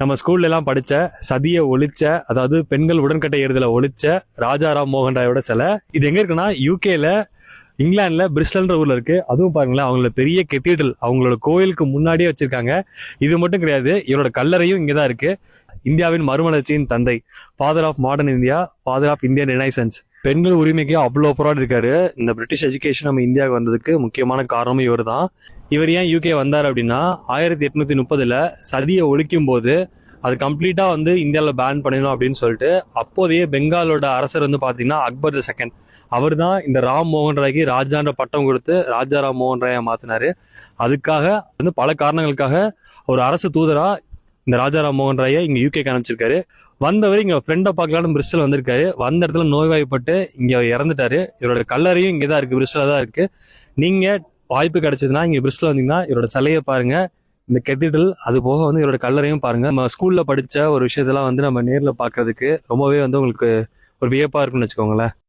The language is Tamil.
நம்ம ஸ்கூல்ல எல்லாம் படிச்ச சதியை ஒழிச்ச அதாவது பெண்கள் உடன்கட்டை ஏறுதலை ஒழிச்ச ராஜாராம் மோகன் ராயோட சிலை. இது எங்க இருக்குன்னா யூகேல இங்கிலாந்துல பிரிஸ்டல்ன்ற ஊர்ல இருக்கு. அதுவும் பாருங்களேன் அவங்களோட பெரிய கெத்தீட்ரல் அவங்களோட கோயிலுக்கு முன்னாடியே வச்சிருக்காங்க. இது மட்டும் கிடையாது இவரோட கல்லறையும் இங்கதான் இருக்கு. இந்தியாவின் மறுமலர்ச்சியின் தந்தை father of modern India father of Indian renaissance பெண்கள் உரிமைக்கு அவ்வளோ போராடி இருக்காரு. இந்த பிரிட்டிஷ் எஜுகேஷன் நம்ம இந்தியாவுக்கு வந்ததுக்கு முக்கியமான காரணமும் இவர் தான் இவர் ஏன் யூகே வந்தார் அப்படின்னா ஆயிரத்தி எட்நூத்தி முப்பதுல சதியை ஒழிக்கும் போது அது கம்ப்ளீட்டாக வந்து இந்தியாவில் பேன் பண்ணிடணும் அப்படின்னு சொல்லிட்டு அப்போதைய பெங்காலோட அரசர் வந்து பார்த்தீங்கன்னா அக்பர் த செகண்ட் அவர் தான் இந்த ராம் மோகன் ராய்க்கு ராஜான்ற பட்டம் கொடுத்து ராஜா ராம் மோகன் ராயை மாத்தினாரு. அதுக்காக வந்து பல காரணங்களுக்காக ஒரு அரசு தூதராக இந்த ராஜாராம் மோகன் ராயை இங்க யூகே காமிச்சிருக்காரு வந்தவர் இங்க ஃப்ரெண்டை பார்க்கலான்னு பிரிஸ்டல் வந்திருக்காரு. வந்த இடத்துல நோய்வாய்ப்பட்டு இங்க இறந்துட்டாரு. இவரோட கல்லறையும் இங்கே தான் இருக்கு. பிரிஸ்டல தான் இருக்கு. நீங்க வாய்ப்பு கிடைச்சதுன்னா இங்க பிரிஸ்டல் வந்தீங்கன்னா இவரோட சிலையை பாருங்க. இந்த கெத்திடல் அது போக வந்து இவரோட கல்லறையும் பாருங்க. நம்ம ஸ்கூல்ல படிச்ச ஒரு விஷயத்தெல்லாம் வந்து நம்ம நேர்ல பார்க்கறதுக்கு ரொம்பவே வந்து உங்களுக்கு ஒரு வியப்பா இருக்கும்னு வச்சுக்கோங்களேன்.